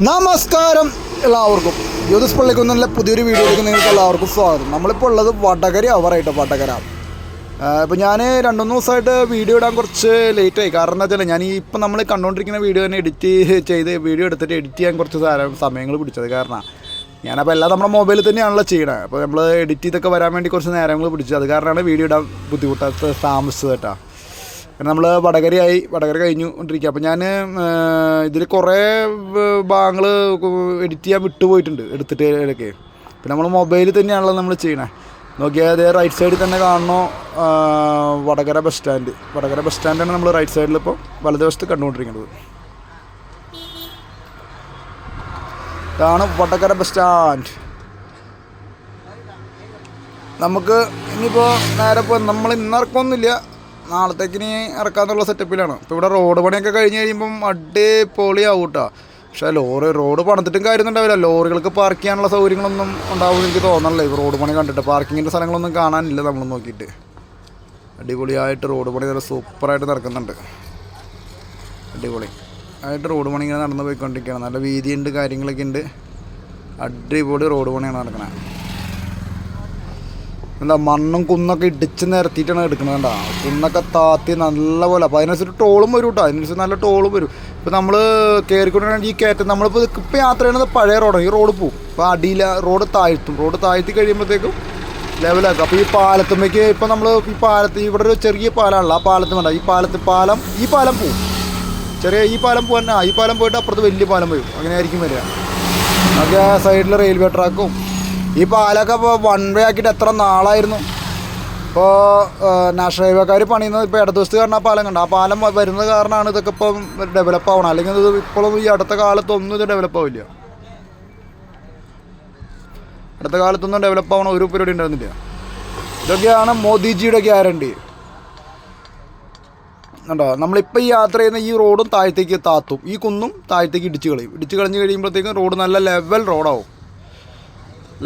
നമസ്കാരം എല്ലാവർക്കും. ജ്യോതിസ് പള്ളിക്കുന്നതിലെ പുതിയൊരു വീഡിയോയിലേക്ക് നിങ്ങൾക്ക് എല്ലാവർക്കും സ്വാഗതം. നമ്മളിപ്പോൾ ഉള്ളത് വടകര അവറായിട്ട് വടകര. ഇപ്പോൾ ഞാൻ രണ്ടുമൂന്ന് ദിവസമായിട്ട് വീഡിയോ ഇടാൻ കുറച്ച് ലേറ്റായി കാരണം എന്താ വെച്ചാൽ ഞാൻ ഇപ്പം നമ്മൾ കണ്ടുകൊണ്ടിരിക്കുന്ന വീഡിയോ തന്നെ എഡിറ്റ് ചെയ്ത് വീഡിയോ എടുത്തിട്ട് എഡിറ്റ് ചെയ്യാൻ കുറച്ച് സമയങ്ങൾ പിടിച്ചത് കാരണം. ഞാനപ്പോൾ എല്ലാം നമ്മുടെ മൊബൈലിൽ തന്നെയാണല്ലോ ചെയ്യണത് അപ്പോൾ നമ്മൾ എഡിറ്റ് ചെയ്തൊക്കെ വരാൻ വേണ്ടി കുറച്ച് നേരങ്ങൾ പിടിച്ചത് അത് കാരണമാണ് വീഡിയോ ഇടാൻ ബുദ്ധിമുട്ടാത്ത താമസിച്ചത് കേട്ടോ. കാരണം നമ്മൾ വടകരയായി വടകര കഴിഞ്ഞു കൊണ്ടിരിക്കുക അപ്പോൾ ഞാൻ ഇതിൽ കുറേ ഭാഗങ്ങൾ എഡിറ്റ് ചെയ്യാൻ വിട്ടുപോയിട്ടുണ്ട് എടുത്തിട്ട് ഇടയ്ക്ക് പിന്നെ നമ്മൾ മൊബൈലിൽ തന്നെയാണല്ലോ നമ്മൾ ചെയ്യണേ. നോക്കിയാൽ അതേ റൈറ്റ് സൈഡിൽ തന്നെ കാണണോ? Vadakara bus stand Vadakara bus സ്റ്റാൻഡാണ് നമ്മൾ റൈറ്റ് സൈഡിൽ ഇപ്പോൾ വലതുവശത്ത് കണ്ടുകൊണ്ടിരിക്കുന്നത്. ഇതാണ് വടകര ബസ് സ്റ്റാൻഡ് നമുക്ക് ഇനിയിപ്പോൾ നേരെ ഇപ്പോൾ നമ്മൾ ഇന്ന് ഇറക്കൊന്നുമില്ല. നാളത്തേക്ക് ഇനി ഇറക്കാന്നുള്ള സെറ്റപ്പിലാണ് ഇപ്പോൾ ഇവിടെ റോഡ് പണിയൊക്കെ കഴിഞ്ഞ് കഴിയുമ്പം അടിപൊളിയാവും കേട്ടോ പക്ഷേ ലോറി റോഡ് പണിതിട്ടും കാര്യമൊന്നുണ്ടാവില്ല ലോറികൾക്ക് പാർക്ക് ചെയ്യാനുള്ള സൗകര്യങ്ങളൊന്നും ഉണ്ടാവുമെന്ന് എനിക്ക് തോന്നണില്ല. ഇപ്പോൾ റോഡ് പണി കണ്ടിട്ട് പാർക്കിങ്ങിന്റെ സ്ഥലങ്ങളൊന്നും കാണാനില്ല നമ്മൾ നോക്കിയിട്ട്. അടിപൊളിയായിട്ട് റോഡ് പണി നല്ല സൂപ്പറായിട്ട് നടക്കുന്നുണ്ട്. അടിപൊളി. ആയിട്ട് റോഡ് പണി ഇങ്ങനെ നടന്നു പോയിക്കൊണ്ടിരിക്കുകയാണ്. നല്ല വീതിയുണ്ട് കാര്യങ്ങളൊക്കെ ഉണ്ട്. അടിപൊളി റോഡ് പണിയാണ് നടക്കുന്നത് എന്താ മണ്ണും കുന്നൊക്കെ ഇടിച്ച് നിരത്തിയിട്ടാണ് എടുക്കുന്നത് കണ്ടാ? കുന്നൊക്കെ താത്തി നല്ല പോലെ അപ്പോൾ അതിനനുസരിച്ച് ടോളും വരും കേട്ടോ. അതിനനുസരിച്ച് നല്ല ടോളും വരും. ഇപ്പോൾ നമ്മൾ കയറിക്കൊണ്ടിരിക്കുന്ന ഈ കയറ്റം നമ്മളിപ്പോൾ ഇപ്പോൾ യാത്ര ചെയ്യുന്നത് പഴയ റോഡാണ് ഈ റോഡ് പോകും അപ്പോൾ അടിയിൽ റോഡ് താഴ്ത്തും. റോഡ് താഴ്ത്തി കഴിയുമ്പോഴത്തേക്കും ലെവലാക്കും. അപ്പോൾ ഈ പാലത്തുമ്മയ്ക്ക് ഇപ്പോൾ നമ്മൾ ഈ പാലത്ത് ഇവിടെ ഒരു ചെറിയ പാലമാണല്ലോ ആ പാലത്ത് വേണ്ട ഈ പാലത്ത് പാലം ഈ പാലം പോവും. ചെറിയ ഈ പാലം പോകാൻ ഈ പാലം പോയിട്ട് അപ്പുറത്ത് വലിയ പാലം വരും. അങ്ങനെ ആയിരിക്കും വരിക. ഒക്കെ ആ സൈഡിൽ റെയിൽവേ ട്രാക്കും ഈ പാലൊക്കെ ഇപ്പോൾ വൺ വേ ആക്കിയിട്ട് എത്ര നാളായിരുന്നു? ഇപ്പോൾ നാഷണൽ ഹൈവേക്കാർ പണിയുന്നത് ഇപ്പോൾ ഇടതുവശത്ത് കാരണം ആ പാലം കണ്ട? ആ പാലം വരുന്നത് കാരണമാണ് ഇതൊക്കെ ഇപ്പം ഡെവലപ്പ് ആവണം അല്ലെങ്കിൽ ഇത് ഇപ്പോഴും ഈ അടുത്ത കാലത്തൊന്നും ഇത് ഡെവലപ്പ് ആവില്ല. അടുത്ത കാലത്തൊന്നും ഡെവലപ്പ് ആവണ ഒരു പരിപാടി ഉണ്ടായിരുന്നില്ല. ഇതൊക്കെയാണ് മോദിജിയുടെ ഗ്യാരണ്ടി കണ്ടോ? നമ്മളിപ്പോൾ ഈ യാത്ര ചെയ്യുന്ന ഈ റോഡും താഴത്തേക്ക് താത്തും. ഈ കുന്നും താഴത്തേക്ക് ഇടിച്ച് കളയും. ഇടിച്ച് കളഞ്ഞ് കഴിയുമ്പോഴത്തേക്കും റോഡ് നല്ല ലെവൽ റോഡാവും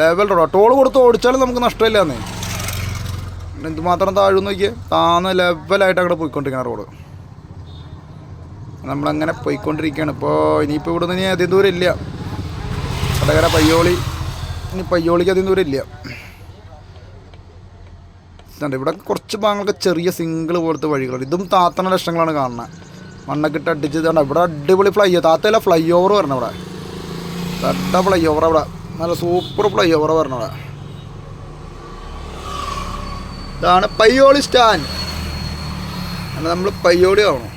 ലെവൽ റോഡ് ടോൾ കൊടുത്ത് ഓടിച്ചാലും നമുക്ക് നഷ്ടമില്ല എന്നേ എന്തുമാത്രം താഴും നോക്കിയേ. താന്ന് ലെവലായിട്ട് അങ്ങോട്ട് പോയിക്കൊണ്ടിരിക്കണം റോഡ് നമ്മളങ്ങനെ പോയിക്കൊണ്ടിരിക്കുകയാണ് ഇപ്പോൾ ഇനിയിപ്പോൾ ഇവിടെ നിന്ന് ഇനി അധികം ദൂരം ഇല്ല. വടകര പയ്യോളി. ഇനി പയ്യോളിക്ക് അധികം ദൂരം ഇല്ല. ഇവിടെ കുറച്ച് ഭാഗങ്ങളൊക്കെ ചെറിയ സിംഗിൾ പോലത്തെ വഴികൾ ഇതും താത്തണ ലക്ഷങ്ങളാണ് കാണുന്നത് മണ്ണൊക്കെ ഇട്ട് അടിച്ചത് ഇവിടെ അടിപൊളി ഫ്ലൈ താത്തല്ല ഫ്ലൈ ഓവർ വരണം ഇവിടെ. തട്ട ഫ്ലൈ ഓവർ അവിടെ. നല്ല സൂപ്പർ ഫ്ലൈ ഓവർ വരണം ഇതാണ് പയ്യോളി സ്റ്റാൻഡ് അങ്ങനെ നമ്മൾ പയ്യോളി ആവണം.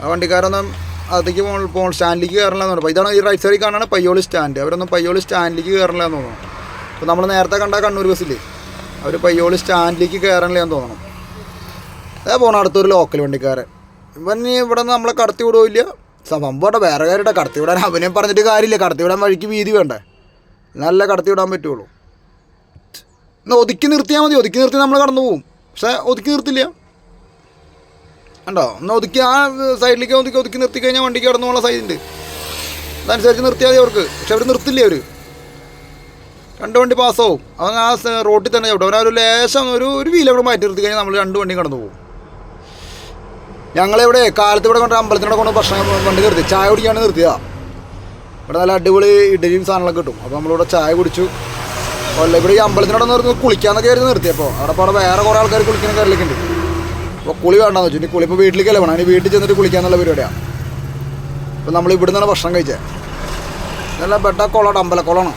ആ വണ്ടിക്കാരൊന്നും അതിലേക്ക് പോകണം സ്റ്റാൻഡിലേക്ക് കയറില്ല എന്ന് പറഞ്ഞു ഇതാണ് ഈ റൈറ്റ് സൈഡിൽ കാണാണ് പയ്യോളി സ്റ്റാൻഡ്. അവരൊന്നും പയ്യോളി സ്റ്റാൻഡിലേക്ക് കയറില്ല എന്ന് തോന്നുന്നു. അപ്പോൾ നമ്മൾ നേരത്തെ കണ്ട കണ്ണൂർ ബസ്സിൽ അവർ പയ്യോളി സ്റ്റാൻഡിലേക്ക് കയറണില്ല എന്ന് തോന്നണം അതേ പോകണം അടുത്തൊരു ലോക്കൽ വണ്ടിക്കാരൻ. ഇവൻ ഇവിടെ നമ്മളെ കടത്തി വിടുമില്ല സംഭവം ഇവിടെ വേറെ കാര്യമായിട്ട് കടത്തി വിടാൻ അവനെ പറഞ്ഞിട്ട് കാര്യമില്ല. കടത്തി വിടാൻ വഴിക്ക് വീതി വേണ്ടേ? നല്ല കടത്തി വിടാൻ പറ്റുള്ളൂ ഒതുക്കി നിർത്തിയാൽ മതി. ഒതുക്കി നിർത്തി നമ്മൾ കടന്നു പോകും പക്ഷേ ഒതുക്കി നിർത്തില്ല. കണ്ടോ? എന്നാൽ ഒതുക്കി ആ സൈഡിലേക്ക് ഒതുക്കി ഒതുക്കി നിർത്തി കഴിഞ്ഞാൽ വണ്ടിക്ക് കടന്നു പോകുന്ന സൈഡുണ്ട്. അതനുസരിച്ച് നിർത്തിയാൽ മതി അവർക്ക്. പക്ഷെ അവർ നിർത്തില്ലേ അവർ രണ്ട് വണ്ടി പാസ്സാവും അവൻ ആ റോട്ടിൽ തന്നെ ചവിട്ടും. അവൻ ഒരു ലേശം ഒരു ഒരു വീലവിടെ മാറ്റി നിർത്തി കഴിഞ്ഞാൽ നമ്മൾ രണ്ട് വണ്ടിയും കടന്നു പോകും ഞങ്ങളിവിടെ? കാലത്ത് ഇവിടെ കൊണ്ട് അമ്പലത്തിനോട് കൊണ്ട് ഭക്ഷണം വണ്ടി നിർത്തി. ചായ കുടിക്കാണ് നിർത്തിയതാ. ഇവിടെ നല്ല അടിപൊളി ഇഡലിയും സാധനങ്ങളൊക്കെ കിട്ടും. അപ്പോൾ നമ്മളിവിടെ ചായ കുടിച്ചു. അല്ല ഇവിടെ ഈ അമ്പലത്തിനോട് നിർത്തി കുളിക്കാന്നൊക്കെ ആയിരുന്നു നിർത്തിയപ്പോൾ അവിടെ അവിടെ വേറെ കുറേ ആൾക്കാർ കുളിക്കുന്ന കാര്യമൊക്കെ ഉണ്ട്. അപ്പോൾ കുളി വേണ്ടെന്ന് വെച്ചു. ഇനി കുളി ഇപ്പോൾ വീട്ടിലേക്കല്ലേ വേണം ഇനി വീട്ടിൽ ചെന്നിട്ട് കുളിക്കാന്നുള്ള പരിപാടിയാണ് അപ്പോൾ നമ്മൾ ഇവിടെ നിന്നാണ് ഭക്ഷണം കഴിച്ചത് നല്ല ബെട്ട കുളമാണ് അമ്പലക്കുളമാണ്.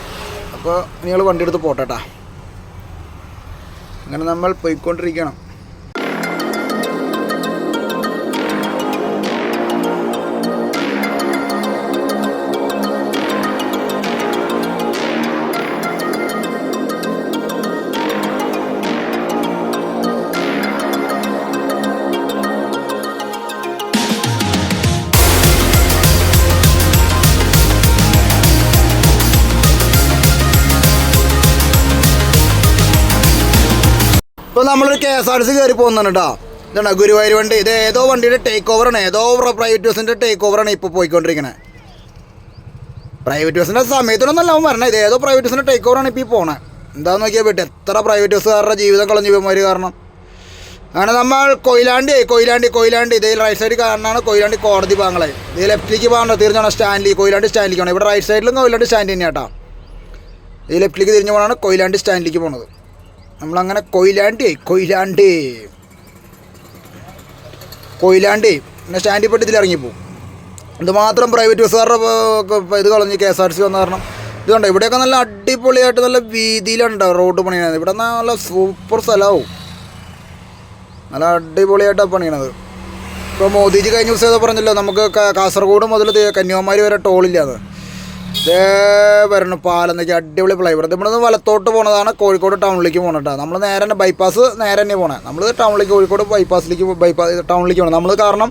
അപ്പോൾ നിങ്ങൾ വണ്ടി എടുത്ത് പോട്ടേട്ടാ അങ്ങനെ നമ്മൾ പോയിക്കൊണ്ടിരിക്കണം ഇപ്പോൾ നമ്മളൊരു K S R T C കയറി പോകുന്നുണ്ട് കേട്ടോ ഗുരുവായൂർ വണ്ടി? ഇത് ഏതോ വണ്ടിയുടെ ടേക്ക് ഓവറാണ് ഏതോ പ്രൈവറ്റ് ബസ്സിന്റെ ടേക്ക് ഓവറാണ് ഇപ്പോൾ പോയിക്കൊണ്ടിരിക്കുന്നത് പ്രൈവറ്റ് ബസ്സിന്റെ സമയത്തിനൊന്നല്ല അവൻ പറഞ്ഞത് ഇത് ഏതോ പ്രൈവറ്റ് ബസ്സിന്റെ ടേക്ക് ഓവറാണ് ഇപ്പോൾ ഈ എന്താണെന്ന് നോക്കിയാൽ പറ്റും? എത്ര പ്രൈവറ്റ് ബസ്സുകാരുടെ ജീവിതം കളഞ്ഞു ഇവന്മാർ കാരണം. അങ്ങനെ നമ്മൾ കൊയിലാണ്ടി കൊയിലാണ്ടി കൊയിലാണ്ടി. ഇതേ റൈറ്റ് സൈഡിൽ കാണാനാണ് കൊയിലാണ്ടി കോടതി ഭാഗങ്ങളെ. ഇത് ലെഫ്റ്റിലേക്ക് പോകണ്ട തീർച്ചയാണ് സ്റ്റാൻഡിൽ കൊയിലാണ്ടി സ്റ്റാൻഡിലേക്ക് പോകണം ഇവിടെ റൈറ്റ് സൈഡിലും കൊയിലാണ്ടി സ്റ്റാൻഡ് തന്നെയാട്ടാ ഈ ലെഫ്റ്റിലേക്ക് തിരിഞ്ഞു പോകണമാണ് കൊയിലാണ്ടി സ്റ്റാൻഡിലേക്ക് പോണത്. നമ്മളങ്ങനെ കൊയിലാണ്ടി കൊയിലാണ്ടി. കൊയിലാണ്ടി. പിന്നെ സ്റ്റാൻഡിൽ പോയിട്ട് ഇതിൽ ഇറങ്ങിപ്പോവും എന്തുമാത്രം പ്രൈവറ്റ് ബസ്സുകാരുടെ ഇത് കളഞ്ഞ് കെ എസ് ആർ സി വന്ന കാരണം ഇതുണ്ട് ഇവിടെയൊക്കെ നല്ല അടിപൊളിയായിട്ട് നല്ല വീതിയിലുണ്ട് റോഡ് പണിയണത്. ഇവിടെ നല്ല സൂപ്പർ സ്ഥലമാവും നല്ല അടിപൊളിയായിട്ടാണ് പണിയണത്. ഇപ്പോൾ മോദിജി കഴിഞ്ഞ ദിവസം പറഞ്ഞല്ലോ നമുക്ക് കാസർഗോഡ് മുതൽ കന്യാകുമാരി വരെ ടോളില്ലാന്ന് ഇതേ വരണം പാലം എന്നൊക്കെ അടിപൊളി ഫ്ലൈവർ ഇവിടെ നിന്ന് വലത്തോട്ട് പോണതാണ് കോഴിക്കോട് ടൗണിലേക്ക് പോകണട്ടോ നമ്മൾ നേരെ തന്നെ ബൈപ്പാസ് നേരെ തന്നെ പോണേ. നമ്മൾ ടൗണിലേക്ക് കോഴിക്കോട് ബൈപ്പാസിലേക്ക് ബൈപ്പാസ് ടൗണിലേക്ക് പോകണം നമ്മൾ കാരണം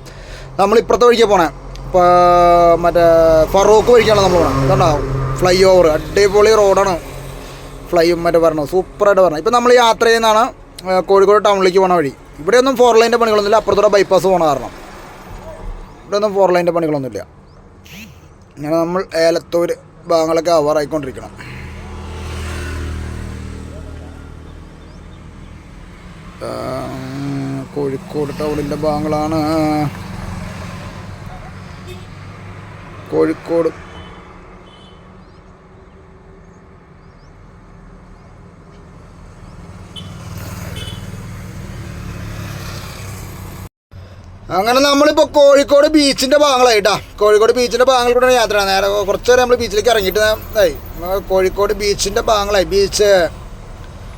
നമ്മൾ ഇപ്പുറത്തെ വഴിക്ക് ഇപ്പോൾ മറ്റേ ഫറൂഖ് വഴിക്കാണ് നമ്മൾ പോകണം കണ്ടോ ഫ്ലൈ ഓവർ അടിപൊളി റോഡാണ് ഫ്ലൈ മറ്റേ പറഞ്ഞു സൂപ്പറായിട്ട് പറഞ്ഞു ഇപ്പം നമ്മൾ യാത്ര ചെയ്യുന്നതാണ് കോഴിക്കോട് ടൗണിലേക്ക് പോണ വഴി. ഇവിടെയൊന്നും ഫോർ ലൈന്റെ പണികളൊന്നുമില്ല. അപ്പുറത്തൂടെ ബൈപ്പാസ് പോകണ കാരണം. ഇവിടെയൊന്നും ഫോർ ലൈന്റെ പണികളൊന്നുമില്ല. ഇങ്ങനെ നമ്മൾ ഏലത്തൂർ ഭാഗങ്ങളൊക്കെ അവറായിക്കൊണ്ടിരിക്കണം കോഴിക്കോട് ടൗണിന്റെ ഭാഗങ്ങളാണ്. കോഴിക്കോട് അങ്ങനെ നമ്മളിപ്പോൾ കോഴിക്കോട് ബീച്ചിന്റെ ഭാഗങ്ങളായിട്ടാ. കോഴിക്കോട് ബീച്ചിന്റെ ഭാഗങ്ങളിൽ കൂടെ യാത്ര. നേരെ കുറച്ച് നേരം നമ്മൾ ബീച്ചിലേക്ക് ഇറങ്ങിയിട്ട് നമ്മൾ കോഴിക്കോട് ബീച്ചിന്റെ ഭാഗങ്ങളായി. ബീച്ച്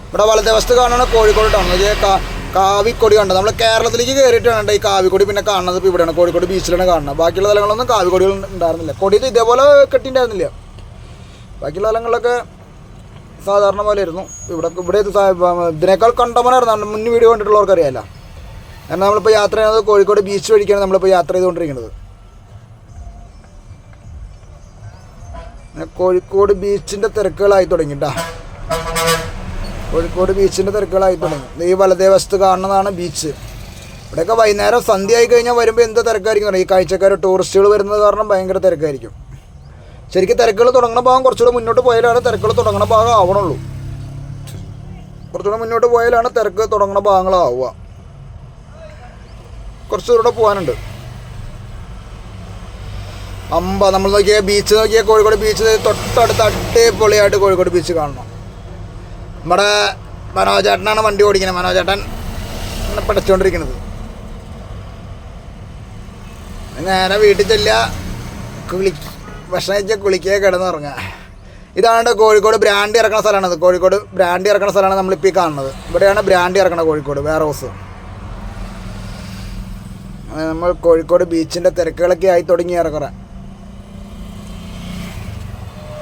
ഇവിടെ വലതുവശത്ത് കാണുന്ന കോഴിക്കോട് ടൗൺ കാവിക്കൊടി കണ്ടത് നമ്മൾ കേരളത്തിലേക്ക് കയറിയിട്ടാണ് ഈ കാവിക്കൊടി പിന്നെ കാണുന്നത്. ഇപ്പോൾ ഇവിടെയാണ് കോഴിക്കോട് ബീച്ചിലാണ് കാണുന്നത്. ബാക്കിയുള്ള സ്ഥലങ്ങളൊന്നും കാവിക്കൊടികൾ ഉണ്ടായിരുന്നില്ല. കൊടിയിൽ ഇതേപോലെ കെട്ടിണ്ടായിരുന്നില്ല. ബാക്കിയുള്ള സ്ഥലങ്ങളിലൊക്കെ സാധാരണ പോലെ ആയിരുന്നു ഇവിടെ ഇവിടെ ഇതിനേക്കാൾ കണ്ടമനായിരുന്നു മുൻ വീഡിയോ കണ്ടിട്ടുള്ളവർക്ക് അറിയാമല്ലോ കാരണം നമ്മളിപ്പോൾ യാത്ര ചെയ്യുന്നത് കോഴിക്കോട് ബീച്ച് വഴിക്കാണ് നമ്മളിപ്പോൾ യാത്ര ചെയ്തുകൊണ്ടിരിക്കുന്നത്. കോഴിക്കോട് ബീച്ചിന്റെ തിരക്കുകളായി തുടങ്ങി കേട്ടോ കോഴിക്കോട് ബീച്ചിന്റെ തിരക്കുകളായി തുടങ്ങി. ഈ വലതേ വശത്ത് കാണുന്നതാണ് ബീച്ച് ഇവിടെയൊക്കെ വൈകുന്നേരം സന്ധ്യ ആയി കഴിഞ്ഞാൽ വരുമ്പോൾ എന്ത് തിരക്കായിരിക്കും? ഈ കാഴ്ചക്കാർ ടൂറിസ്റ്റുകൾ വരുന്നത് കാരണം ഭയങ്കര തിരക്കായിരിക്കും. ശരിക്കും തിരക്കുകൾ തുടങ്ങുന്ന ഭാഗം കുറച്ചുകൂടെ മുന്നോട്ട് പോയാലാണ് തിരക്കുകൾ തുടങ്ങുന്ന ഭാഗം ആവണുള്ളൂ. കുറച്ചുകൂടെ മുന്നോട്ട് പോയാലാണ് തിരക്ക് തുടങ്ങുന്ന ഭാഗങ്ങളാവുക. കുറച്ച് ദൂരം പോകാനുണ്ട്. അമ്പ നമ്മൾ നോക്കിയാൽ ബീച്ച് നോക്കിയാൽ കോഴിക്കോട് ബീച്ച് തൊട്ടടുത്ത് അടിപൊളിയായിട്ട് കോഴിക്കോട് ബീച്ച് കാണണം. നമ്മുടെ മനോജേട്ടനാണ് വണ്ടി ഓടിക്കുന്നത്. മനോജേട്ടൻ പഠിച്ചുകൊണ്ടിരിക്കുന്നത് നേരെ വീട്ടിൽ ചെല്ലുക കുളി ഭക്ഷണം കഴിച്ചാൽ കുളിക്കുക കിടന്നുറങ്ങുക. ഇതാണ് കോഴിക്കോട് ബ്രാൻഡ് ഇറക്കുന്ന സ്ഥലമാണിത്. കോഴിക്കോട് ബ്രാൻഡ് ഇറക്കുന്ന സ്ഥലമാണ് നമ്മളിപ്പോൾ ഈ കാണുന്നത്. ഇവിടെയാണ് ബ്രാൻഡ് ഇറക്കുന്നത് കോഴിക്കോട് വേറെ ഹൗസ് നമ്മൾ കോഴിക്കോട് ബീച്ചിന്റെ തിരക്കുകളൊക്കെ ആയി തുടങ്ങി ഏറെക്കുറെ.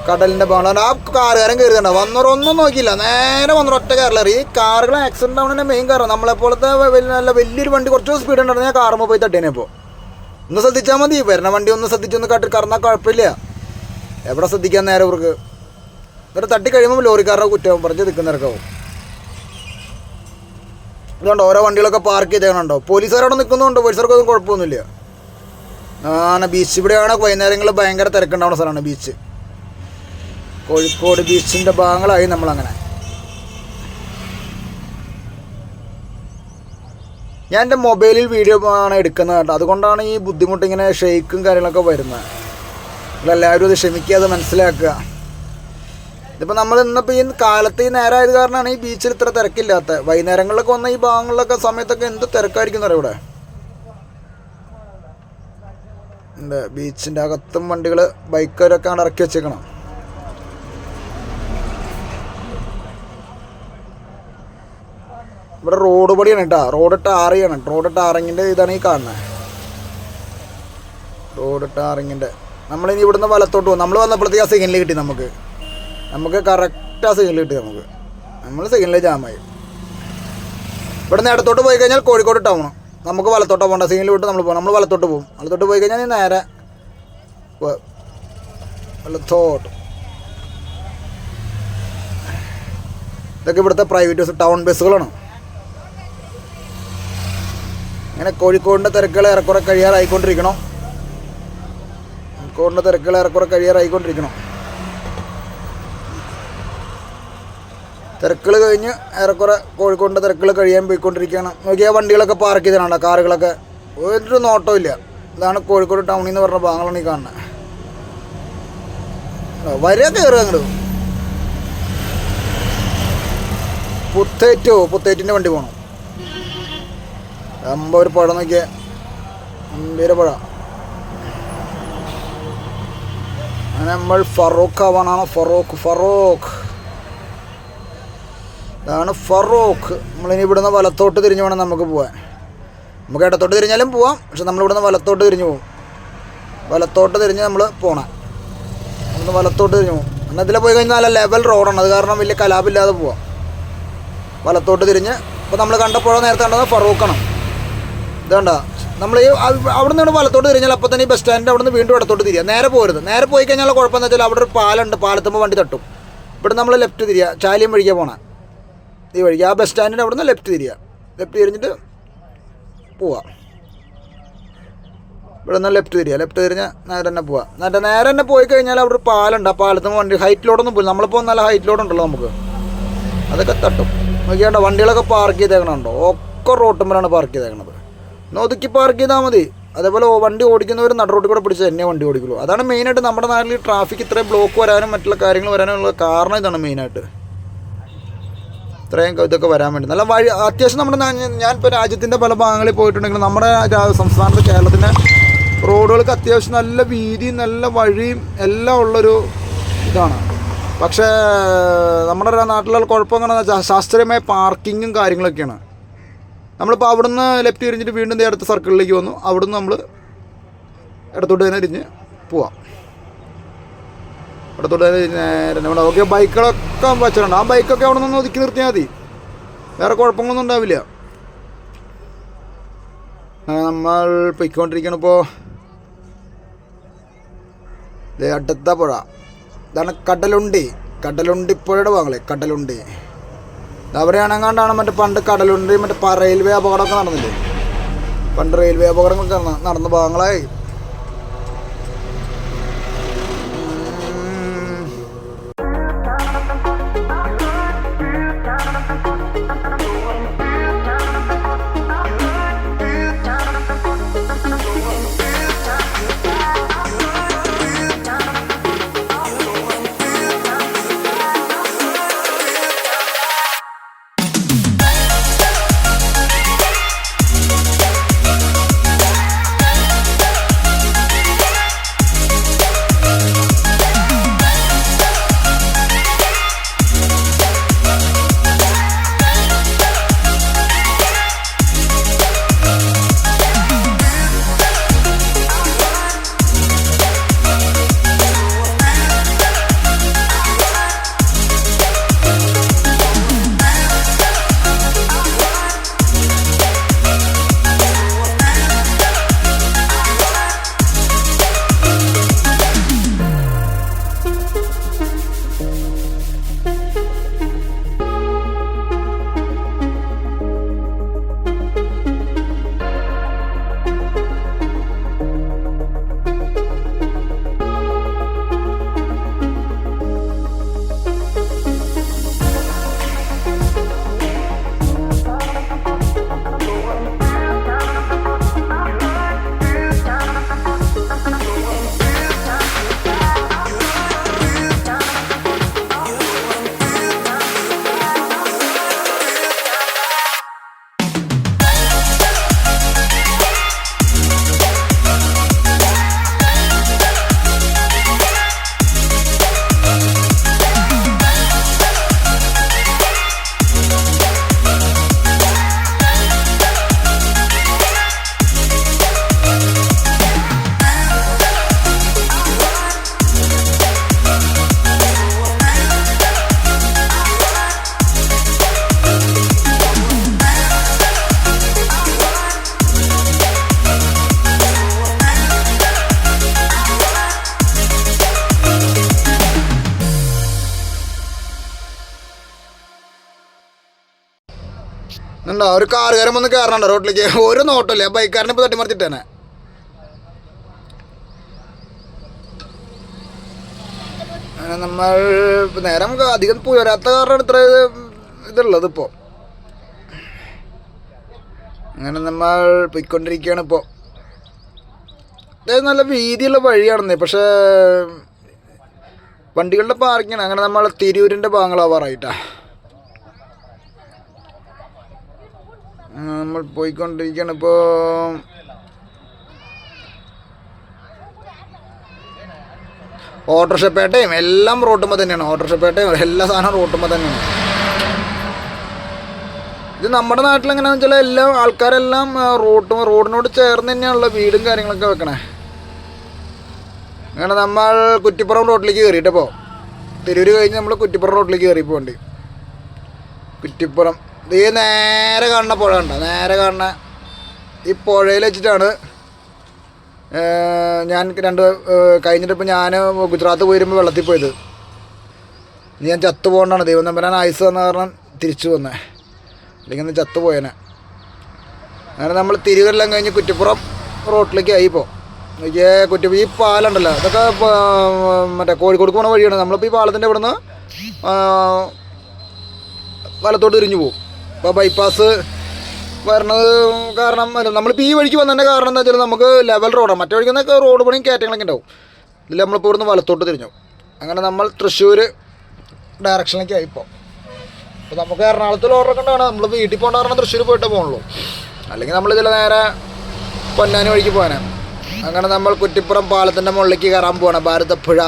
കടലിന്റെ ഭാഗം ആ കാറുകാരൻ കയറിയതുണ്ട് വന്നവരൊന്നും നോക്കിയില്ല. നേരെ വന്നവർ ഒറ്റ കാറിലേറി ഈ കാറുകൾ ആക്സിഡന്റ് ആവുന്നതിന്റെ മെയിൻ കാരണം നമ്മളെപ്പോലത്തെ നല്ല വലിയൊരു വണ്ടി കുറച്ച് സ്പീഡ് ഉണ്ടായിരുന്നു. ഞാൻ കാറുമ്പോൾ പോയി തട്ടേനെ ഇപ്പോൾ ഒന്ന് ശ്രദ്ധിച്ചാൽ മതി. വരുന്ന വണ്ടി ഒന്ന് ശ്രദ്ധിച്ചൊന്ന് കാട്ടി കറന്നാൽ കുഴപ്പമില്ല. എവിടെ ശ്രദ്ധിക്കാൻ നേരെ ഇവർക്ക്? എന്നിട്ട് തട്ടി കഴിയുമ്പോൾ ലോറിക്കാരുടെ കുറ്റവും പറഞ്ഞ് നിൽക്കുന്നവർക്കാവും ഇതുണ്ടോ ഓരോ വണ്ടികളൊക്കെ പാർക്ക് ചെയ്തേക്കണുണ്ടോ? പോലീസുകാരവിടെ നിൽക്കുന്നുണ്ട് പോലീസുകാർക്കൊന്നും കുഴപ്പമൊന്നുമില്ല. ആണ് ബീച്ച് ഇവിടെയാണ് വൈകുന്നേരങ്ങളിൽ ഭയങ്കര തിരക്കുണ്ടാവുന്ന സ്ഥലമാണ് ബീച്ച് കോഴിക്കോട് ബീച്ചിന്റെ ഭാഗങ്ങളായി നമ്മളങ്ങനെ. ഞാൻ എന്റെ മൊബൈലിൽ വീഡിയോ ആണ് എടുക്കുന്നത് കേട്ടോ. അതുകൊണ്ടാണ് ഈ ബുദ്ധിമുട്ട് ഇങ്ങനെ ഷെയ്ക്കും കാര്യങ്ങളൊക്കെ വരുന്നത്. നിങ്ങളെല്ലാവരും അത് ക്ഷമിക്കാതെ മനസ്സിലാക്കുക. ഇതിപ്പോൾ നമ്മൾ ഇന്നിപ്പോൾ ഈ കാലത്ത് ഈ നേരമായത് കാരണമാണ് ഈ ബീച്ചിൽ ഇത്ര തിരക്കില്ലാത്ത. വൈകുന്നേരങ്ങളിലൊക്കെ വന്ന ഈ ഭാഗങ്ങളിലൊക്കെ സമയത്തൊക്കെ എന്ത് തിരക്കായിരിക്കും എന്നറിയാം ഇവിടെ എന്താ ബീച്ചിന്റെ അകത്തും വണ്ടികൾ ബൈക്കുകാരൊക്കെ അവിടെ ഇറക്കി വെച്ചേക്കണം? ഇവിടെ റോഡ് പടിയാണ് കേട്ടോ. റോഡ് ടാറിയാണ്. റോഡ് ടാറിങ്ങിന്റെ ഇതാണ് ഈ കാണുന്നത് റോഡ് ടാറിങ്ങിന്റെ നമ്മളിനി ഇവിടുന്ന് വലത്തോട്ട് പോകും നമ്മൾ വന്നപ്പോഴത്തേക്ക് ആ സെക്കൻഡിൽ കിട്ടി നമുക്ക്. നമുക്ക് കറക്റ്റ് സിഗ്നൽ കിട്ടി നമുക്ക്. നമ്മൾ സിഗ്നലിൽ ജാമായി ഇവിടുന്ന് ഇടത്തോട്ട് പോയി കഴിഞ്ഞാൽ കോഴിക്കോട് ടൗൺ നമുക്ക് വലത്തോട്ട് പോകണ്ട സിഗ്നൽ വിട്ട് നമ്മൾ പോകണം നമ്മൾ വലത്തോട്ട് പോകും. വലത്തോട്ട് പോയി കഴിഞ്ഞാൽ നേരെ വലത്തോട്ട്. ഇതൊക്കെ ഇവിടുത്തെ പ്രൈവറ്റ് ബസ് ടൗൺ ബസ്സുകളാണ് അങ്ങനെ കോഴിക്കോടിന്റെ തിരക്കുകൾ ഏറെക്കുറെ കഴിയാറായിക്കൊണ്ടിരിക്കണം. കോഴിക്കോടിന്റെ തിരക്കുകൾ ഏറെക്കുറെ കഴിയാറായിക്കൊണ്ടിരിക്കണം. തിരക്കുകൾ കഴിഞ്ഞ് ഏറെക്കുറെ കോഴിക്കോടിന്റെ തിരക്കുകൾ കഴിയാൻ പോയിക്കൊണ്ടിരിക്കുകയാണ്. നോക്കിയാൽ വണ്ടികളൊക്കെ പാർക്ക് ചെയ്തിട്ടുണ്ട് കാറുകളൊക്കെ. ഒരു നോട്ടവും ഇല്ല. ഇതാണ് കോഴിക്കോട് ടൗണിൽ നിന്ന് പറഞ്ഞ ഭാഗങ്ങളാണ് ഈ കാണുന്നത് വരെ കയറുക അങ്ങോട്ട് പുത്തേറ്റോ പുത്തേറ്റിന്റെ വണ്ടി പോകണം അമ്പ ഒരു പുഴ നോക്കിയാൽ ഗംഭീര പുഴ. അങ്ങനെ നമ്മൾ ഫറൂഖ് ആവാനാണ്. ഫറൂഖ് ഫറൂഖ് ഇതാണ് ഫറൂഖ് നമ്മളിനി ഇവിടുന്ന് വലത്തോട്ട് തിരിഞ്ഞു വേണം നമുക്ക് പോകാൻ നമുക്ക് ഇടത്തോട്ട് തിരിഞ്ഞാലും പോവാം പക്ഷെ നമ്മളിവിടുന്ന് വലത്തോട്ട് തിരിഞ്ഞു പോകും വലത്തോട്ട് തിരിഞ്ഞ് നമ്മൾ പോകണം ഒന്ന് വലത്തോട്ട് തിരിഞ്ഞു പോകും എന്നാൽ ഇതിലെ പോയി കഴിഞ്ഞാൽ നല്ല ലെവൽ റോഡാണ് അത് കാരണം വലിയ കലാപില്ലാതെ പോവാം. വലത്തോട്ട് തിരിഞ്ഞ് ഇപ്പോൾ നമ്മൾ കണ്ടപ്പോഴോ നേരത്തെ കണ്ടത് ഫറൂഖാണ് ഇതണ്ട നമ്മൾ ഈ അവ- അവിടെ നിന്ന് വലത്തോട്ട് തിരിഞ്ഞാൽ അപ്പോൾ തന്നെ ഈ ബസ് സ്റ്റാൻഡിന്റെ അവിടെ നിന്ന് വീണ്ടും ഇടത്തോട്ട് തിരിയുക നേരെ പോരുത്. നേരെ പോയി കഴിഞ്ഞാൽ കുഴപ്പമെന്ന് വെച്ചാൽ അവിടെ ഒരു പാലുണ്ട് പാലത്തുമ്പോൾ വണ്ടി തട്ടും. ഇവിടെ നമ്മൾ ലെഫ്റ്റ് തിരിയുക ചാലിയം വഴിക്കാണ് പോകണം ഈ വഴിക്ക് ആ ബസ് സ്റ്റാൻഡിന്റെ അവിടെ നിന്ന് ലെഫ്റ്റ് തിരിയുക ലെഫ്റ്റ് തിരിഞ്ഞിട്ട് പോവാം. ഇവിടെ നിന്ന് ലെഫ്റ്റ് തിരിയുക ലെഫ്റ്റ് തിരിഞ്ഞാൽ നേരെ തന്നെ പോവാം. എന്നിട്ട് നേരെ തന്നെ പോയി കഴിഞ്ഞാൽ അവിടെ ഒരു പാലുണ്ട് ആ പാലത്തുമ്പോൾ വണ്ടി ഹൈറ്റിലോടൊന്നും പോയി നമ്മളിപ്പോൾ നല്ല ഹൈറ്റിലോടുണ്ടല്ലോ നമുക്ക്. അതൊക്കെ തട്ടും. നോക്കിയാണ്ടോ വണ്ടികളൊക്കെ പാർക്ക് ചെയ്തേക്കണുണ്ടോ? ഒക്കെ റോട്ടുമ്പോഴാണ് പാർക്ക് ചെയ്തേക്കണത്. ഒതുക്കി പാർക്ക് ചെയ്താൽ മതി. അതേപോലെ വണ്ടി ഓടിക്കുന്നവർ നട റോഡിൽ കൂടെ പിടിച്ച് തന്നെ വണ്ടി ഓടിക്കുള്ളൂ. അതാണ് മെയിനായിട്ട് നമ്മുടെ നാട്ടിൽ ട്രാഫിക് ഇത്രയും ബ്ലോക്ക് വരാനും മറ്റുള്ള കാര്യങ്ങൾ വരാനുള്ള കാരണം ഇതാണ് മെയിനായിട്ട് ഇത്രയും ഇതൊക്കെ വരാൻ വേണ്ടി. നല്ല വഴി അത്യാവശ്യം നമ്മുടെ ഞാൻ ഞാനിപ്പോൾ രാജ്യത്തിന്റെ പല ഭാഗങ്ങളിൽ പോയിട്ടുണ്ടെങ്കിൽ നമ്മുടെ സംസ്ഥാനത്ത് കേരളത്തിന്റെ റോഡുകൾക്ക് അത്യാവശ്യം നല്ല വീതിയും നല്ല വഴിയും എല്ലാം ഉള്ളൊരു ഇതാണ്. പക്ഷേ നമ്മുടെ നാട്ടിലുള്ള കുഴപ്പം എങ്ങനെയാണെന്ന് വെച്ചാൽ ശാസ്ത്രീയമായ പാർക്കിങ്ങും കാര്യങ്ങളൊക്കെയാണ്. നമ്മളിപ്പോൾ അവിടുന്ന് ലെഫ്റ്റ് തിരിഞ്ഞിട്ട് വീണ്ടും അടുത്ത സർക്കിളിലേക്ക് വന്നു. അവിടുന്ന് നമ്മൾ ഇടത്തോട്ട് തന്നെ തിരിഞ്ഞ് പോവാം. ഇടത്തോട്ട് നമ്മുടെ ബൈക്കുകളൊക്കെ വെച്ചിട്ടുണ്ട്. ആ ബൈക്കൊക്കെ അവിടെ നിന്ന് ഒതുക്കി നിർത്തിയാൽ മതി. വേറെ കുഴപ്പങ്ങളൊന്നും ഉണ്ടാവില്ല. നമ്മൾ പൊയ്ക്കൊണ്ടിരിക്കണം ഇപ്പോൾ ദേ അടുത്ത പുഴ. ഇതാണ് കടലുണ്ടി. കടലുണ്ടി പുഴയുടെ ഭാഗങ്ങളെ. കടലുണ്ടി. അവിടെയാണെങ്ങാണ്ടാണ് മറ്റേ പണ്ട് കടലുണ്ടി മറ്റേ റെയിൽവേ അപകടമൊക്കെ നടന്നില്ലേ? പണ്ട് റെയിൽവേ അപകടങ്ങളൊക്കെ നടന്ന ഭാഗങ്ങളായി. ഉണ്ടോ ഒരു കാറുകാരൻ വന്ന് കയറണുണ്ടോ റോട്ടിലേക്ക്? ഒരു നോട്ടല്ലേ ബൈക്കാരനെ ഇപ്പോൾ തട്ടിമറിച്ചിട്ടേനെ. നമ്മൾ നേരം അധികം പുലരാത്ത കാരണം ഇത്ര ഇതുള്ളത് ഇപ്പോൾ അങ്ങനെ നമ്മൾ പോയിക്കൊണ്ടിരിക്കുകയാണ് ഇപ്പോൾ അതായത് നല്ല വീതിയുള്ള വഴിയാണെന്നേ. പക്ഷേ വണ്ടികളുടെ പാർക്കിംഗ് അങ്ങനെ നമ്മൾ തിരൂരിന്റെ ഭാഗങ്ങളാവാറായിട്ടാ. നമ്മൾ പോയിക്കൊണ്ടിരിക്കുകയാണ് ഇപ്പോൾ ഓട്ടോറിക്ഷപ്പേട്ടയും എല്ലാം റോട്ടുമ്പോൾ തന്നെയാണ്. ഓട്ടോറിക്ഷപ്പേട്ടയും എല്ലാ സാധനവും റോട്ടുമ്പോൾ തന്നെയാണ്. ഇത് നമ്മുടെ നാട്ടിൽ എങ്ങനെയാണെന്ന് വെച്ചാൽ എല്ലാ ആൾക്കാരെല്ലാം റോട്ടും റോഡിനോട് ചേർന്ന് തന്നെയാണല്ലോ വീടും കാര്യങ്ങളൊക്കെ വെക്കണേ. അങ്ങനെ നമ്മൾ കുറ്റിപ്പുറം റോട്ടിലേക്ക് കയറിയിട്ടപ്പോൾ തിരൂര് കഴിഞ്ഞ് നമ്മൾ കുറ്റിപ്പുറം റോട്ടിലേക്ക് കയറി പോകണ്ടി. കുറ്റിപ്പുറം. ഈ നേരെ കാണുന്ന പുഴ കണ്ട? നേരെ കാണുന്ന ഈ പുഴയിൽ വെച്ചിട്ടാണ് ഞാൻ രണ്ട് കഴിഞ്ഞിട്ടിപ്പോൾ ഞാൻ ഗുജറാത്ത് പോയി വരുമ്പോൾ വെള്ളത്തിൽ പോയത്. ഞാൻ ചത്തു പോകണ്ടാണ്. ദൈവം തമ്പരാൻ ആയുസ് വന്ന കാരണം തിരിച്ചു വന്നേ. അല്ലെങ്കിൽ ഒന്ന് ചത്തു പോയേനെ. അങ്ങനെ നമ്മൾ തിരുവെല്ലാം കഴിഞ്ഞ് കുറ്റിപ്പുറം റോട്ടിലേക്ക് ആയി ഏ കുറ്റി ഈ പാലുണ്ടല്ലോ? ഇപ്പൊ, മറ്റേ കോഴിക്കോട് പോണ വഴിയാണ്. നമ്മളിപ്പോൾ ഈ പാലത്തിന്റെ ഇവിടുന്ന് വലത്തോട്ട് തിരിഞ്ഞു പോകും അപ്പോൾ ബൈപ്പാസ് വരണത് കാരണം നമ്മളിപ്പോൾ ഈ വഴിക്ക് വന്നതിന്റെ കാരണം എന്താ വെച്ചാൽ നമുക്ക് ലെവൽ റോഡാണ് മറ്റേ വഴിക്ക് നിന്നൊക്കെ റോഡ് പണിയും കയറ്റങ്ങളൊക്കെ ഉണ്ടാവും. ഇതിൽ നമ്മളിപ്പോൾ ഇവിടുന്ന് വലത്തോട്ട് തിരിഞ്ഞു. അങ്ങനെ നമ്മൾ തൃശ്ശൂർ ഡയറക്ഷനിലേക്ക് ആയിപ്പോൾ അപ്പോൾ നമുക്ക് എറണാകുളത്തിൽ ഓർഡറൊക്കെ ഉണ്ടാവണം. നമ്മൾ വീട്ടിൽ പോകേണ്ട കാരണം തൃശ്ശൂർ പോയിട്ടേ പോകുള്ളൂ അല്ലെങ്കിൽ നമ്മൾ ഇതിൽ നേരെ പൊന്നാനി വഴിക്ക് പോകാനാ അങ്ങനെ നമ്മൾ കുറ്റിപ്പുറം പാലത്തിന്റെ മുകളിലേക്ക് കയറാൻ പോവാണ്. ഭാരതപ്പുഴ.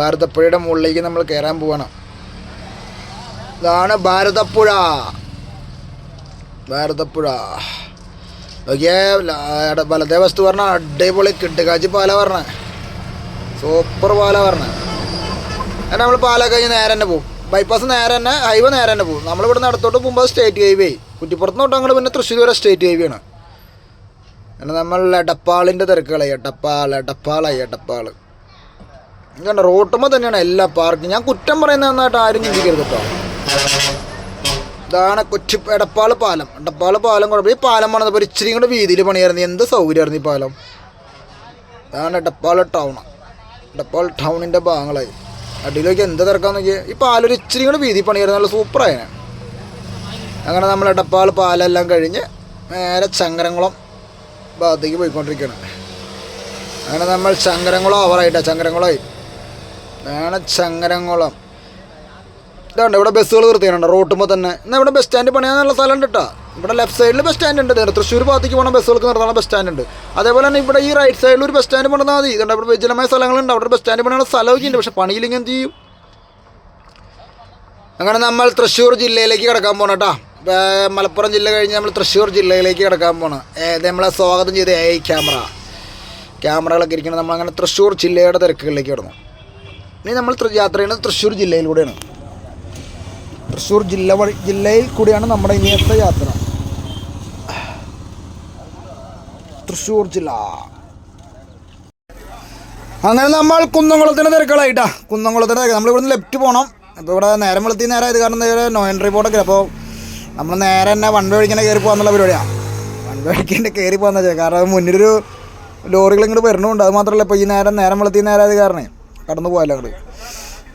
ഭാരതപ്പുഴയുടെ മുകളിലേക്ക് നമ്മൾ കയറാൻ പോവാണ്. ഇതാണ് ഭാരതപ്പുഴ. ഭാരതപ്പുഴ. നോക്കിയേ വലതേ വസ്തു പറഞ്ഞ അടിപൊളി കിട്ടുകാച്ചി പാല പറഞ്ഞ. സൂപ്പർ പാല പറഞ്ഞ. എന്നാ നമ്മൾ പാല കഴിഞ്ഞ് നേരെ തന്നെ പോകും ബൈപ്പാസ് നേരെ തന്നെ ഹൈവേ നേരെ തന്നെ പോകും നമ്മളിവിടെ നടത്തോട്ട് പോകുമ്പോൾ സ്റ്റേറ്റ് ഹൈവേ കുറ്റിപ്പുറത്ത് തൊട്ട് അങ്ങോട്ട് പിന്നെ തൃശ്ശൂർ വരെ സ്റ്റേറ്റ് ഹൈവേ ആണ്. നമ്മൾ എടപ്പാളിന്റെ തിരക്കുകളായി. എടപ്പാൾ എടപ്പാളായി എടപ്പാൾ കണ്ട റോട്ടുമ്പോൾ തന്നെയാണ് എല്ലാ പാർക്കും ഞാൻ കുറ്റം പറയുന്നതെന്നായിട്ട് ആരും ചിന്തിക്കരുത് കേട്ടോ. ഇതാണ് കൊച്ചി എടപ്പാൾ പാലം. എടപ്പാൾ പാലം കുഴപ്പം ഈ പാലം പണിതപ്പോൾ ഇച്ചിരി കൂടെ വീതിയിൽ പണിയായിരുന്നു. എന്ത് സൗകര്യമായിരുന്നു ഈ പാലം? ഇതാണ് എടപ്പാൾ ടൗൺ എടപ്പാൾ ടൗണിന്റെ ഭാഗങ്ങളായി. അടിയിലേക്ക് എന്ത് തിരക്കാന്ന് നോക്കിയാൽ ഈ പാലൊരു ഇച്ചിരി കൂടെ വീതി പണിയായിരുന്നു. നല്ല സൂപ്പറായ അങ്ങനെ നമ്മൾ എടപ്പാൾ പാലെല്ലാം കഴിഞ്ഞ് നേരെ ചങ്കരംകുളം ഭാഗത്തേക്ക് പോയിക്കൊണ്ടിരിക്കുകയാണ്. അങ്ങനെ നമ്മൾ ചങ്കരംകുളം ഓവറായിട്ടാണ് ചങ്കരംകുളമായി അതാണ് ചങ്ങരംകുളം. ഇതാണ്ട് ഇവിടെ ബസ്സുകൾ വൃത്തിയാണ് റോട്ടുമ്പോൾ തന്നെ. എന്നാൽ ഇവിടെ ബസ് സ്റ്റാൻഡ് പണിയാനുള്ള സ്ഥലം കേട്ടോ ഇവിടെ ലെഫ്റ്റ് സൈഡിൽ ബസ് സ്റ്റാൻഡ് ഉണ്ട്. നേരെ തൃശ്ശൂർ ഭാഗത്തേക്ക് പോകണ ബസ്സുകൾക്ക് നിർത്താനുള്ള ബസ് സ്റ്റാൻഡ് ഉണ്ട്. അതേപോലെ തന്നെ ഇവിടെ ഈ റൈറ്റ് സൈഡിൽ ഒരു ബസ് സ്റ്റാൻഡ് പണിതാൽ മതി. ഇതുണ്ട് ഇവിടെ വിജലമായ സ്ഥലങ്ങളുണ്ട്. അവിടെ ബസ് സ്റ്റാൻഡ് പണിയുള്ള സ്ഥലമൊക്കെ ഉണ്ട് പക്ഷെ പണിയില്ലെങ്കിൽ എന്ത് ചെയ്യും? അങ്ങനെ നമ്മൾ തൃശ്ശൂർ ജില്ലയിലേക്ക് കിടക്കാൻ പോകണം കേട്ടോ മലപ്പുറം ജില്ല കഴിഞ്ഞ് നമ്മൾ തൃശ്ശൂർ ജില്ലയിലേക്ക് കിടക്കാൻ പോകണം നമ്മളെ സ്വാഗതം ചെയ്ത എ ക്യാമറ ക്യാമറകളൊക്കെ ഇരിക്കണം നമ്മളങ്ങനെ തൃശ്ശൂർ ജില്ലയുടെ തിരക്കുകളിലേക്ക് കിടന്നു. ഇനി നമ്മൾ യാത്ര ചെയ്യുന്നത് തൃശ്ശൂർ ജില്ലയിലൂടെയാണ്. തൃശ്ശൂർ ജില്ല വഴി ജില്ലയിൽ കൂടിയാണ് നമ്മുടെ ഇനിയത്തെ യാത്ര. തൃശ്ശൂർ ജില്ല. അങ്ങനെ നമ്മൾ കുന്നംകുളത്തിന്റെ തിരക്കുകളായിട്ടാ. കുന്നംകുളത്തിന്റെ തിരക്ക്. നമ്മൾ ഇവിടുന്ന് ലെഫ്റ്റ് പോകണം അപ്പോൾ ഇവിടെ നേരം വെളുത്തി നേരം ഇത് കാരണം നേരെ എൻട്രി ബോർഡൊക്കെ അപ്പോൾ നമ്മൾ നേരെ തന്നെ വൺ വേ വഴിക്കന്നെ കയറി പോകാന്നുള്ള പരിപാടിയാണ് വൺ വേ വഴിക്കന്നെ കയറി പോകാന്ന് വെച്ചാൽ കാരണം മുന്നിലൊരു ലോറികൾ ഇങ്ങോട്ട് വരണമുണ്ട് അത് മാത്രമല്ല ഇപ്പോൾ ഈ നേരം നേരം വെളുത്തി നേരം കാരണം കാരണേ. കടന്നു പോകാമല്ലോ അങ്ങോട്ട്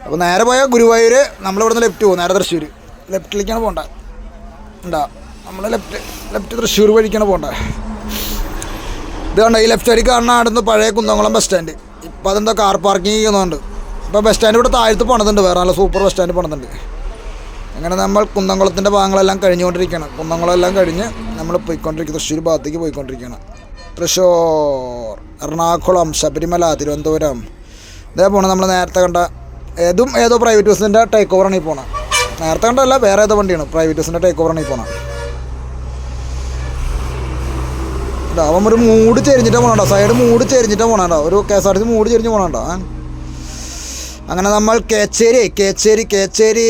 അപ്പോൾ നേരെ പോയാൽ ഗുരുവായൂർ നമ്മളിവിടുന്ന് ലെഫ്റ്റ് പോകും. നേരെ തൃശ്ശൂർ ലെഫ്റ്റിലേക്കാണ് പോകേണ്ടത് ഉണ്ടാ നമ്മൾ ലെഫ്റ്റ് ലെഫ്റ്റ് തൃശ്ശൂർ വഴിക്കാണ് പോകേണ്ടത് ഇത് കണ്ട ഈ ലെഫ്റ്റ് സൈഡിൽ കാണുന്ന ആടുന്ന് പഴയ കുന്നംകുളം ബസ് സ്റ്റാൻഡ് ഇപ്പം അതെന്താ കാർ പാർക്കിംഗ് ചെയ്യുന്നുണ്ട്. ഇപ്പോൾ ബസ് സ്റ്റാൻഡ് ഇവിടെ താഴത്ത് പണിതുണ്ട് വേറെ നല്ല സൂപ്പർ ബസ് സ്റ്റാൻഡ് പണിതുണ്ട്. അങ്ങനെ നമ്മൾ കുന്നംകുളത്തിന്റെ ഭാഗങ്ങളെല്ലാം കഴിഞ്ഞുകൊണ്ടിരിക്കുകയാണ്. കുന്നംകുളമെല്ലാം കഴിഞ്ഞ് നമ്മൾ പോയിക്കൊണ്ടിരിക്കുക തൃശ്ശൂർ ഭാഗത്തേക്ക് പോയിക്കൊണ്ടിരിക്കുകയാണ്. തൃശ്ശൂർ എറണാകുളം ശബരിമല തിരുവനന്തപുരം. ഇതേ പോണ നമ്മൾ നേരത്തെ കണ്ട ഏതും ഏതോ പ്രൈവറ്റ് ബസ്സിന്റെ ടേക്ക് ഓവറാണ് ഈ പോണത് നേരത്തെ കണ്ടല്ല വേറെ ഏതോ വണ്ടിയാണ് പ്രൈവറ്റ് ബസ്സിന്റെ ടേക്ക് ഓവറാണ് ഈ പോണത് അവൻ ഒരു മൂട് ചെരിഞ്ഞിട്ട് പോകണം സൈഡ് മൂട് ചെരിഞ്ഞിട്ട് പോകണോ ഒരു K S R T C മൂട് ചെരിഞ്ഞ് പോകണോ അങ്ങനെ നമ്മൾ കേച്ചേരി കേച്ചേരി കേച്ചേരി.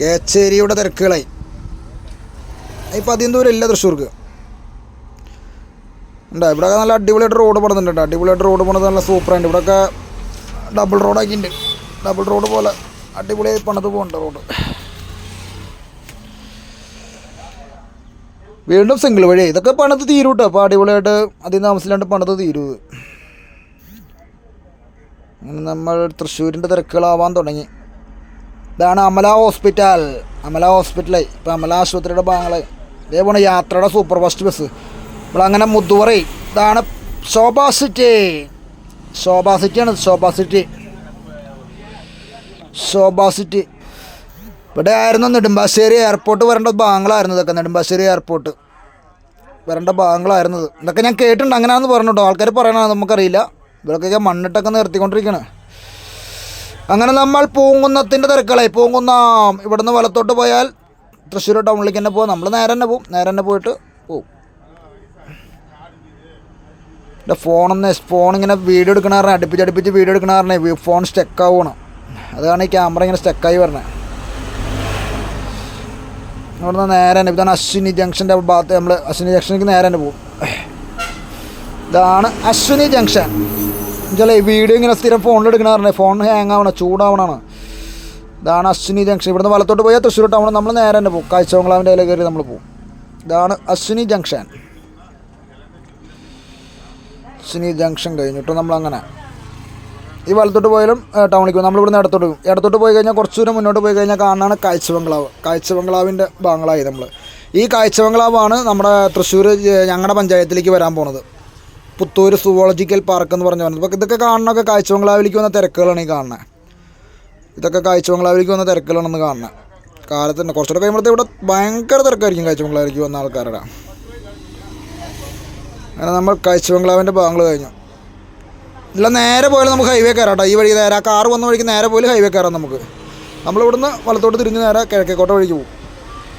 കേച്ചേരിയുടെ തിരക്കുകളായി. ഇപ്പം അധികം ദൂരമില്ല തൃശ്ശൂർക്ക്. ഉണ്ടാ? ഇവിടെ നല്ല അടിപൊളിയായിട്ട് റോഡ് പണിതുണ്ട് അടിപൊളിയായിട്ട് റോഡ് പണിത് നല്ല സൂപ്പറായിട്ട് ഇവിടെയൊക്കെ ഡബിൾ റോഡാക്കിയിട്ടുണ്ട് ഡബിൾ റോഡ് പോലെ അടിപൊളിയായി പണിത് പോകണ്ട റോഡ് വീണ്ടും സിംഗിൾ വഴി. ഇതൊക്കെ പണിത് തീരും കേട്ടോ അപ്പോൾ അടിപൊളിയായിട്ട് അധികം താമസിലാണ്ട് പണിത് തീരും. അങ്ങനെ നമ്മൾ തൃശ്ശൂരിന്റെ തിരക്കുകളാവാൻ തുടങ്ങി. ഇതാണ് അമല ഹോസ്പിറ്റൽ. അമല ഹോസ്പിറ്റലായി ഇപ്പം അമല ആശുപത്രിയുടെ ഭാഗങ്ങൾ ഇതേപോലെ യാത്രയുടെ സൂപ്പർ ഫാസ്റ്റ് ബസ് നമ്മളങ്ങനെ മുതുവറൈ. ഇതാണ് ശോഭാ സിറ്റി ശോഭാ സിറ്റിയാണ്. ശോഭാ സിറ്റി. ശോഭാ സിറ്റി. ഇവിടെ ആയിരുന്നു നെടുമ്പാശ്ശേരി എയർപോർട്ട്. വരേണ്ട ബാംഗ്ലായിരുന്നു ഇതൊക്കെ. നെടുമ്പാശ്ശേരി എയർപോർട്ട്. വരേണ്ട ഭാഗങ്ങളായിരുന്നു ഇത്. ഇതൊക്കെ ഞാൻ കേട്ടിട്ടുണ്ട്. അങ്ങനെയാണെന്ന് പറഞ്ഞിട്ടോ. ആൾക്കാർ പറയണത് നമുക്കറിയില്ല. ഇവിടെയൊക്കെ മണ്ണിട്ടൊക്കെ നിർത്തിക്കൊണ്ടിരിക്കുകയാണ് അങ്ങനെ നമ്മൾ പൂങ്കുന്നത്തിന്റെ തിരക്കളായി പൂങ്കുന്നം ഇവിടുന്ന് വലത്തോട്ട് പോയാൽ തൃശ്ശൂർ ടൗണിലേക്ക് തന്നെ പോകാം നമ്മൾ നേരെ തന്നെ പോകും നേരെ തന്നെ പോയിട്ട് പോവും എന്റെ ഫോണൊന്ന് ഫോൺ ഇങ്ങനെ വീഡിയോ എടുക്കണ പറഞ്ഞാൽ അടുപ്പിച്ച് അടുപ്പിച്ച് വീഡിയോ എടുക്കണ കാരണം ഫോൺ സ്റ്റക്ക് ആവണം. അതാണ് ഈ ക്യാമറ ഇങ്ങനെ സ്റ്റെക്കായി പറഞ്ഞത് ഇവിടുന്ന് നേരെ തന്നെ ഇതാണ് അശ്വിനി ജംഗ്ഷന്റെ ഭാഗത്ത് നമ്മൾ അശ്വിനി ജംഗ്ഷനിലേക്ക് നേരെ തന്നെ പോകും ഇതാണ് അശ്വിനി ജംഗ്ഷൻ എന്നുവെച്ചാൽ വീഡിയോ ഇങ്ങനെ സ്ഥിരം ഫോണിൽ എടുക്കണ പറഞ്ഞേ ഫോൺ ഹാങ് ആവണം ചൂടാവണമാണ് ഇതാണ് അശ്വിനി ജംഗ്ഷൻ ഇവിടുന്ന് വലത്തോട്ട് പോയാൽ തൃശ്ശൂർ ടൗൺ നമ്മൾ നേരെ തന്നെ പോകും കാഴ്ചവങ്കളാവിന്റെ ഇല കയറി നമ്മൾ പോകും ഇതാണ് അശ്വിനി ജംഗ്ഷൻ അശ്വിനി ജംഗ്ഷൻ കഴിഞ്ഞിട്ട് നമ്മളങ്ങനെ. ഈ വലത്തോട്ട് പോയാലും ടൗണിലേക്ക് പോകും നമ്മളിവിടുന്ന് ഇടത്തോട്ട് പോകും ഇടത്തോട്ട് പോയി കഴിഞ്ഞാൽ കുറച്ച് ദൂരം മുന്നോട്ട് പോയി കഴിഞ്ഞാൽ കാണാനാണ് കാഴ്ച ബംഗ്ലാവ് കാഴ്ച ബംഗ്ലാവിന്റെ ഭാഗങ്ങളായി നമ്മൾ ഈ കാഴ്ച ബംഗ്ലാവാണ് നമ്മുടെ തൃശ്ശൂർ ഞങ്ങളുടെ പഞ്ചായത്തിലേക്ക് വരാൻ പോണത്. പുത്തൂർ സുവോളജിക്കൽ പാർക്ക് എന്ന് പറഞ്ഞു പറഞ്ഞത് അപ്പോൾ ഇതൊക്കെ കാണണമൊക്കെ കാഴ്ച ബംഗ്ലാവിലേക്ക് വന്ന തിരക്കുകളാണ് ഈ കാണുന്നത് ഇതൊക്കെ കാഴ്ച ബംഗ്ലാവിലേക്ക് വന്ന തിരക്കുകളാണെന്ന് കാണുന്നത് കാലത്തുണ്ട് കുറച്ചുകൂടെ കഴിയുമ്പോഴത്തെ ഇവിടെ ഭയങ്കര തിരക്കായിരിക്കും കാഴ്ച ബംഗ്ലാവിലേക്ക് വന്ന ആൾക്കാരുടെ. അങ്ങനെ നമ്മൾ കാഴ്ച ബംഗ്ലാവിന്റെ ഭാഗങ്ങൾ കഴിഞ്ഞു. ഇല്ല നേരെ പോയാലും നമുക്ക് ഹൈവേ കയറാം കേട്ടോ ഈ വഴി നേരെ ആ കാർ വന്ന വഴിക്ക് നേരെ പോയാലും ഹൈവേ കയറാം നമുക്ക്. നമ്മളിവിടുന്ന് വലത്തോട്ട് തിരിഞ്ഞ് നേരെ കിഴക്കേക്കോട്ട വഴിക്ക് പോകും.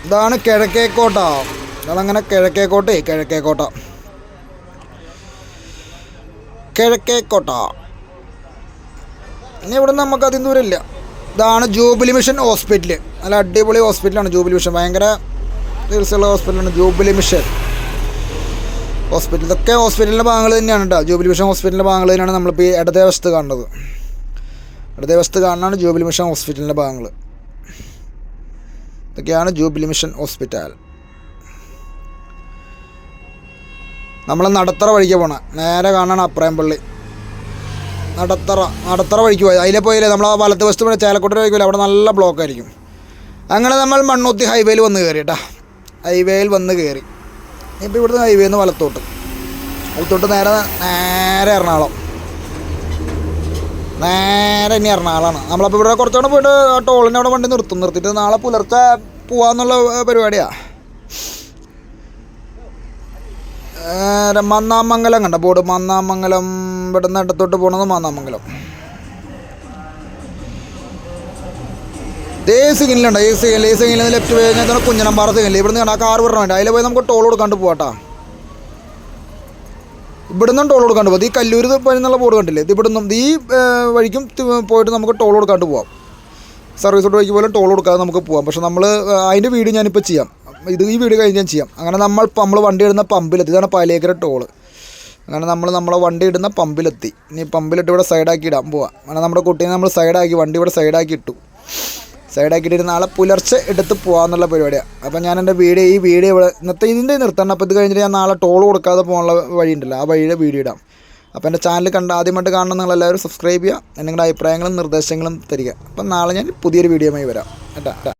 ഇതാണ് കിഴക്കേക്കോട്ട. അതങ്ങനെ കിഴക്കേക്കോട്ടേ കിഴക്കേക്കോട്ട. കിഴക്കേക്കോട്ട. ഇനി ഇവിടുന്ന് നമുക്ക് അധികം ദൂരമില്ല. ഇതാണ് ജൂബിലി മിഷൻ ഹോസ്പിറ്റൽ നല്ല അടിപൊളി ഹോസ്പിറ്റലാണ് ജൂബിലി മിഷൻ. ഭയങ്കര ചികിത്സയുള്ള ഹോസ്പിറ്റലാണ് ജൂബിലി മിഷൻ. ഹോസ്പിറ്റൽ ഇതൊക്കെ ഹോസ്പിറ്റലിന്റെ ഭാഗങ്ങൾ തന്നെയാണ് കേട്ടോ ജൂബിലി മിഷൻ ഹോസ്പിറ്റലിന്റെ ഭാഗങ്ങൾ തന്നെയാണ് നമ്മളിപ്പോൾ ഈ ഇടതേ കാണുന്നത്. ഇടതേ വശത്ത് കാണുന്നതാണ് ജൂബിലി മിഷൻ ഹോസ്പിറ്റലിന്റെ ഭാഗങ്ങൾ. ഇതൊക്കെയാണ് ജൂബിലി മിഷൻ ഹോസ്പിറ്റൽ നമ്മൾ നടത്തറ വഴിക്ക് പോകണം നേരെ കാണാണ് അപ്രായംപള്ളി. നടത്തറ നടത്തറ വഴിക്ക് പോയി അതിലെ പോയില്ലേ നമ്മൾ ആ വലത്ത് വശത്ത് പോയി ചേലക്കോട്ട വഴിക്ക് പോയില്ല അവിടെ നല്ല ബ്ലോക്ക് ആയിരിക്കും. അങ്ങനെ നമ്മൾ മണ്ണൂത്തി ഹൈവേയിൽ വന്ന് കയറി കേട്ടോ ഹൈവേയിൽ വന്ന് കയറി ഇപ്പോൾ ഇവിടുന്ന് ഹൈവേ നിന്ന് വലത്തോട്ട്. വലത്തോട്ട് നേരെ നേരെ എറണാകുളം. നേരെ ഇനി എറണാകുളമാണ് നമ്മളപ്പോൾ ഇവിടെ കുറച്ചുകൂടെ പോയിട്ട് ടോളിന്റെ അവിടെ വണ്ടി നിർത്തും. നിർത്തിയിട്ട് നാളെ പുലർച്ചെ പോവാന്നുള്ള പരിപാടിയാണ് മന്നാമംഗലം കണ്ട? ബോർഡ് മന്നാമംഗലം ഇവിടുന്ന് ഇടത്തോട്ട് പോണത് മന്നാമംഗലം. ദേ സിഗ്നലുണ്ട് ഈ സിഗ്നൽ സി ലെഫ്റ്റ് പോയി കഴിഞ്ഞാൽ കുഞ്ഞനമ്പാറ സിഗ്നൽ ഇവിടുന്ന് കണ്ട ആ കാർ വിടണം വേണ്ട അതിൽ പോയി നമുക്ക് ടോൾ കൊടുക്കാണ്ട് പോകട്ടാ ഇവിടുന്നും ടോൾ കൊടുക്കാണ്ട് പോകാം ഈ കല്ലൂർ എന്നുള്ള ബോർഡ് കണ്ടില്ലേ? ഇത് ഇവിടുന്നും ഈ വഴിക്കും പോയിട്ട് നമുക്ക് ടോൾ കൊടുക്കാണ്ട് പോവാം. സർവീസ് റോഡ് വഴിക്ക് പോലും ടോൾ കൊടുക്കാതെ നമുക്ക് പോവാം. പക്ഷെ നമ്മൾ അതിന്റെ വീഡിയോ ഞാനിപ്പോൾ ചെയ്യാം. ഇത് ഈ വീഡിയോ കഴിഞ്ഞ് ഞാൻ ചെയ്യാം. അങ്ങനെ നമ്മൾ നമ്മൾ വണ്ടി ഇടുന്ന പമ്പിലെത്തി. ഇതാണ് പാലേക്കര ടോൾ അങ്ങനെ നമ്മൾ നമ്മളെ വണ്ടി ഇടുന്ന പമ്പിലെത്തി. ഇനി പമ്പിലിട്ട് ഇവിടെ സൈഡാക്കി ഇടാൻ പോവാം. അങ്ങനെ നമ്മുടെ കുട്ടീനെ നമ്മൾ സൈഡാക്കി വണ്ടി ഇവിടെ സൈഡാക്കി ഇട്ടു. സൈഡാക്കിയിട്ട് നാളെ പുലർച്ചെ എടുത്ത് പോകാമെന്നുള്ള പരിപാടിയാണ് അപ്പോൾ ഞാൻ എന്റെ വീഡിയോ ഈ വീഡിയോ ഇവിടെ ഇന്നത്തെ ഇതിന്റെ നിർത്തണം. അപ്പോൾ ഇത് കഴിഞ്ഞിട്ട് ഞാൻ നാളെ ടോൾ കൊടുക്കാതെ പോകാനുള്ള വഴി ഉണ്ടല്ലോ ആ വഴിയുടെ വീഡിയോ ഇടാം. അപ്പോൾ എന്റെ ചാനൽ കണ്ട് ആദ്യമായിട്ട് നിങ്ങൾ എല്ലാവരും സബ്സ്ക്രൈബ് ചെയ്യുക. നിങ്ങളുടെ അഭിപ്രായങ്ങളും നിർദ്ദേശങ്ങളും തരിക. അപ്പം നാളെ ഞാൻ പുതിയൊരു വീഡിയോയുമായി വരാം. കേട്ടോ.